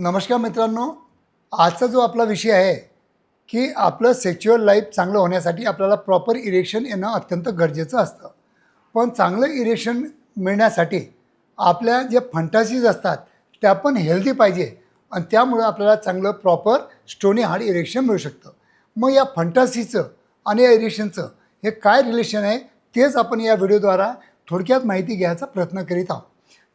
नमस्कार मित्रांनो आजचा जो आपला विषय आहे की आपलं सेक्च्युअल लाईफ चांगलं होण्यासाठी आपल्याला प्रॉपर इरेक्शन येणं अत्यंत गरजेचं असतं. पण चांगलं इरेक्शन मिळण्यासाठी आपल्या जे फंटासीज असतात त्या पण हेल्दी पाहिजे आणि त्यामुळं आपल्याला चांगलं प्रॉपर स्टोनी हार्ड इरेक्शन मिळू शकतं. मग या फंटासीचं आणि या इरेक्शनचं हे काय रिलेशन आहे तेच आपण या व्हिडिओद्वारा थोडक्यात माहिती घ्यायचा प्रयत्न करीत आहोत.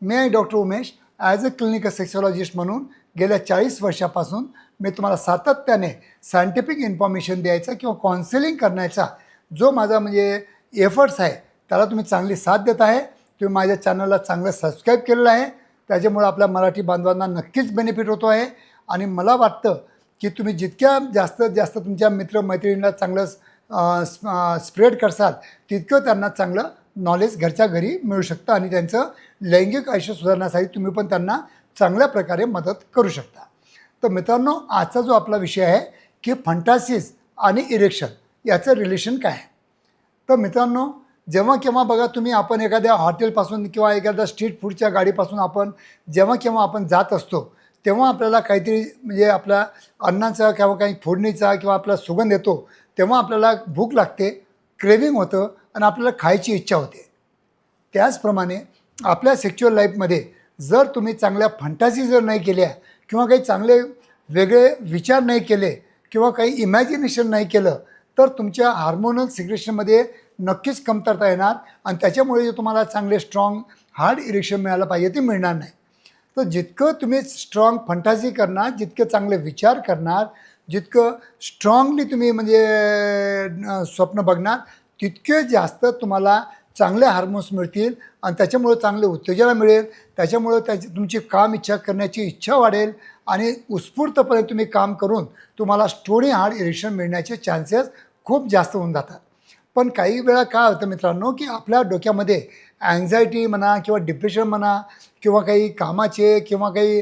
मी आहे doctor Umesh as a clinical sexologist म्हणून गेल्या चाळीस वर्षापासून मी तुम्हाला सातत्याने सायंटिफिक इन्फॉर्मेशन द्यायचा किंवा काउन्सिलिंग करण्याचा जो माझा म्हणजे एफर्ट्स आहे त्याला तुम्ही चांगली साथ देत आहे. तुम्ही माझ्या चॅनलला चांगलं सबस्क्राईब केलेलं आहे. त्याच्यामुळं आपल्या मराठी बांधवांना नक्कीच बेनिफिट होतो आहे. आणि मला वाटतं की तुम्ही जितक्या जास्त जास्त तुमच्या मित्रमैत्रिणींना चांगलं स्प्रेड करसाल तितकं त्यांना चांगलं नॉलेज घरच्या घरी मिळू शकतं. आणि त्यांचं लैंगिक आयुष्य सुधारण्यासाठी तुम्ही पण त्यांना चांगल्या प्रकारे मदत करू शकता. तर मित्रांनो आजचा जो आपला विषय आहे की फंटासिस आणि इरेक्शन याचं रिलेशन काय आहे? तर मित्रांनो जेव्हा केव्हा बघा तुम्ही आपण एखाद्या हॉटेलपासून किंवा एखाद्या स्ट्रीट फूडच्या गाडीपासून आपण जेव्हा केव्हा आपण जात असतो तेव्हा आपल्याला काहीतरी म्हणजे आपल्या अन्नाचा किंवा काही फोडणीचा किंवा आपला सुगंध येतो तेव्हा आपल्याला भूक लागते क्रेविंग होतं आणि आपल्याला खायची इच्छा होते. त्याचप्रमाणे आपल्या सेक्च्युअल लाईफमध्ये जर तुम्ही चांगल्या फंटासी जर नाही केल्या किंवा काही चांगले वेगळे विचार नाही केले किंवा काही इमॅजिनेशन नाही केलं तर तुमच्या हार्मोनल सिक्रेशनमध्ये नक्कीच कमतरता येणार आणि त्याच्यामुळे जे तुम्हाला चांगले स्ट्रॉंग हार्ड इरेक्शन मिळायला पाहिजे ते मिळणार नाही. तर जितकं तुम्ही स्ट्रॉंग फंटासी करणार जितके चांगले विचार करणार जितकं स्ट्रॉंगली तुम्ही म्हणजे स्वप्न बघणार तितके जास्त तुम्हाला चांगले हार्मोन्स मिळतील आणि त्याच्यामुळं चांगले उत्तेजना मिळेल. त्याच्यामुळं त्याची तुमची काम इच्छा करण्याची इच्छा वाढेल आणि उत्स्फूर्तपणे तुम्ही काम करून तुम्हाला स्टोनी हार्ड इरेक्शन मिळण्याचे चान्सेस खूप जास्त होऊन जातात. पण काही वेळा काय होतं मित्रांनो की आपल्या डोक्यामध्ये अँझायटी म्हणा किंवा डिप्रेशन म्हणा किंवा काही कामाचे किंवा काही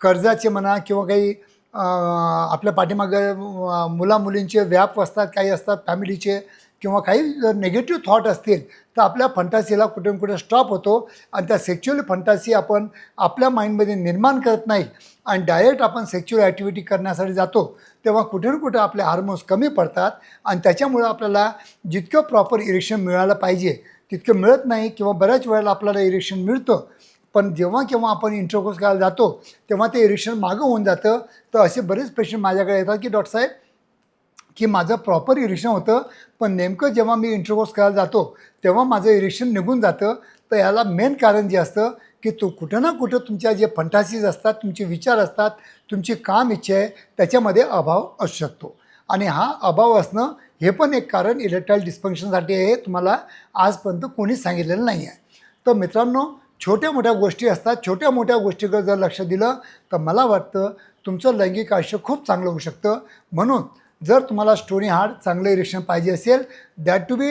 कर्जाचे म्हणा किंवा काही आपल्या पाठीमागं मुलामुलींचे व्याप असतात काही असतात फॅमिलीचे किंवा काही जर निगेटिव्ह थॉट असतील तर आपल्या फंटासीला कुठे कुठे स्टॉप होतो आणि त्या सेक्च्युअल फंटासी आपण आपल्या माइंडमध्ये निर्माण करत नाही आणि डायरेक्ट आपण सेक्च्युअल ॲक्टिव्हिटी करण्यासाठी जातो तेव्हा कुठे ना कुठे आपले हार्मोन्स कमी पडतात आणि त्याच्यामुळं आपल्याला जितकं प्रॉपर इरेक्शन मिळालं पाहिजे तितकं मिळत नाही किंवा बऱ्याच वेळेला आपल्याला इरेक्शन मिळतं. पण जेव्हा केव्हा आपण इंटरकोर्स करायला जातो तेव्हा ते इरेक्शन मागं होऊन जातं. तर असे बरेच पेशंट माझ्याकडे येतात की डॉक्टर साहेब की माझं प्रॉपर इरेक्शन होतं. पण नेमकं जेव्हा मी इंटरकोर्स करायला जातो तेव्हा माझं इरेक्शन निघून जातं. तर याला मेन कारण जे असतं की तो कुठं ना कुठं तुमच्या जे फंटासीज असतात तुमचे विचार असतात तुमची काम इच्छा आहे त्याच्यामध्ये अभाव असू शकतो. आणि हा अभाव असणं हे पण एक कारण इलेक्ट्राईल डिस्फंक्शनसाठी आहे हे तुम्हाला आजपर्यंत कोणीच सांगितलेलं नाही आहे. तर मित्रांनो छोट्या मोठ्या गोष्टी असतात. छोट्या मोठ्या गोष्टीकडे जर लक्ष दिलं तर मला वाटतं तुमचं लैंगिक आयुष्य खूप चांगलं होऊ शकतं. म्हणून जर तुम्हाला स्टोनी हार्ड चांगलं इरेक्शन पाहिजे असेल that to be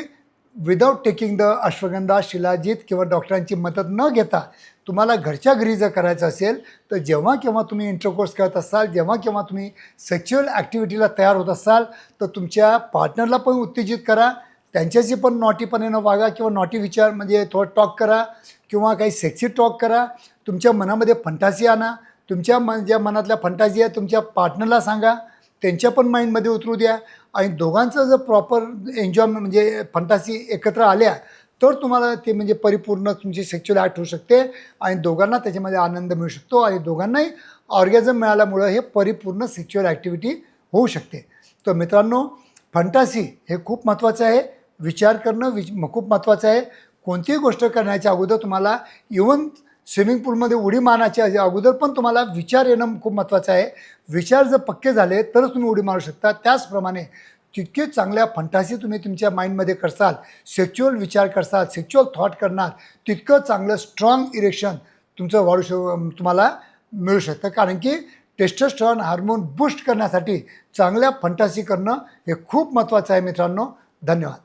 without taking the ashwagandha shilajit किंवा डॉक्टरांची मदत न घेता तुम्हाला घरच्या घरी जर करायचं असेल तर जेव्हा केव्हा तुम्ही इंटरकोर्स करत असाल जेव्हा केव्हा तुम्ही सेक्च्युअल ॲक्टिव्हिटीला तयार होत असाल तर तुमच्या पार्टनरला पण उत्तेजित करा. त्यांच्याशी पण नॉटीपणेनं वागा किंवा नॉटी विचार म्हणजे थोडं टॉक करा किंवा काही सेक्सी टॉक करा. तुमच्या मनामध्ये फंटासी आणा. तुमच्या मन ज्या मनातल्या फंटासी आहे तुमच्या पार्टनरला सांगा. त्यांच्या पण माइंडमध्ये उतरू द्या. आणि दोघांचं जर प्रॉपर एन्जॉय म्हणजे फंटासी एकत्र आल्या तर तुम्हाला ते म्हणजे परिपूर्ण तुमची सेक्च्युअल ॲक्ट होऊ शकते आणि दोघांना त्याच्यामध्ये आनंद मिळू शकतो आणि दोघांनाही ऑर्गॅझम मिळाल्यामुळं हे परिपूर्ण सेक्च्युअल ॲक्टिव्हिटी होऊ शकते. तर मित्रांनो फंटासी हे खूप महत्त्वाचं आहे. विचार करणं विच खूप महत्त्वाचं आहे. कोणतीही गोष्ट करण्याच्या अगोदर तुम्हाला इवन स्विमिंग पूलमध्ये उडी मारण्याच्या अगोदर पण तुम्हाला विचार येणं खूप महत्त्वाचं आहे. विचार जर पक्के झाले तरच तुम्ही उडी मारू शकता. त्याचप्रमाणे तितके चांगल्या फंटासी तुम्ही तुमच्या माइंडमध्ये करसाल सेक्च्युअल विचार करसाल सेक्च्युअल थॉट करणार तितकं चांगलं स्ट्रॉंग इरेक्शन तुमचं वाढू शक तुम्हाला मिळू शकतं. कारण की टेस्टोस्टेरॉन हार्मोन बूस्ट करण्यासाठी चांगल्या फंटासी करणं हे खूप महत्त्वाचं आहे मित्रांनो. धन्यवाद.